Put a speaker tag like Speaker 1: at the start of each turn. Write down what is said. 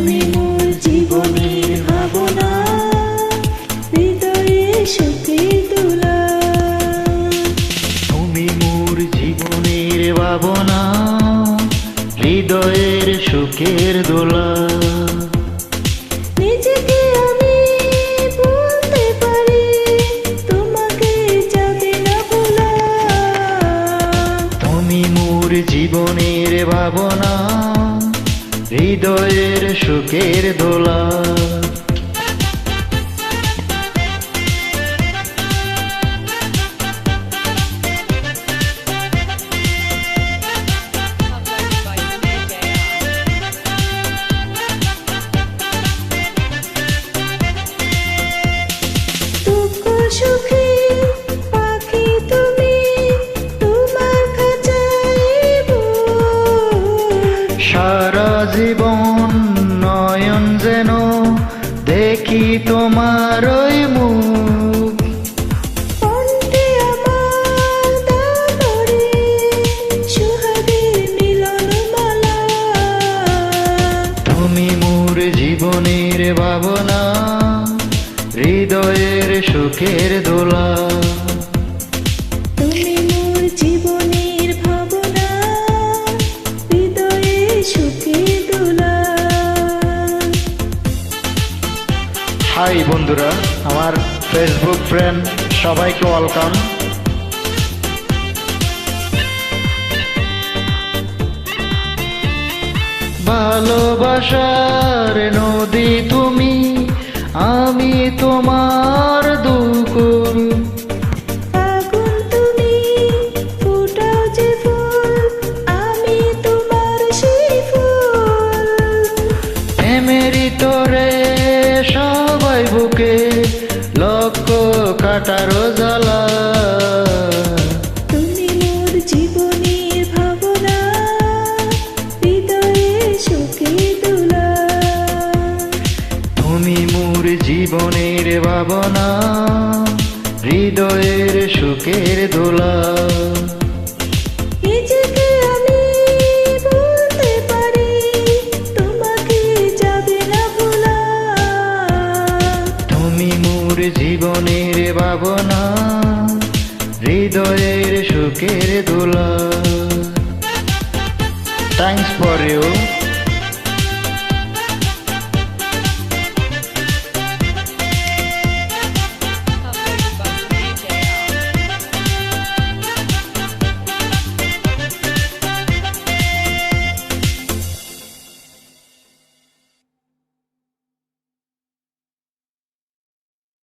Speaker 1: তুমি মোর জীবনের ভাবনা হৃদয়ে সুখের দোলা
Speaker 2: তুমি মোর জীবনের ভাবনা হৃদয়ের সুখের দোলা।
Speaker 1: নিজেকে আমি বলতে পারি তোমাকে যাবে না ভোলা।
Speaker 2: তুমি মোর জীবনের ভাবনা হৃদয়ের সুখের দোলা। সারা জীবন নয়ন যেন দেখি তোমার ওই মুখ। তুমি মোর জীবনের ভাবনা হৃদয়ের সুখের দোলা। হাই বন্ধুরা আমার ফেসবুক ফ্রেন্ড সবাইকে ওয়েলকাম ভালোবাসার নদী তুমি আমি তোমার দুকুল প্রেমেরই তোরে সবাই বুকে লক্ষ কাটারো জ্বালা।
Speaker 1: তুমি মোর জীবনের ভাবনা হৃদয়ে সুখে দোলা
Speaker 2: তুমি মোর জীবনের ভাবনা হৃদয়ের সুখের দোলা। মোর জীবনের ভাবনা হৃদয়ের সুখের দোলা। Thanks for you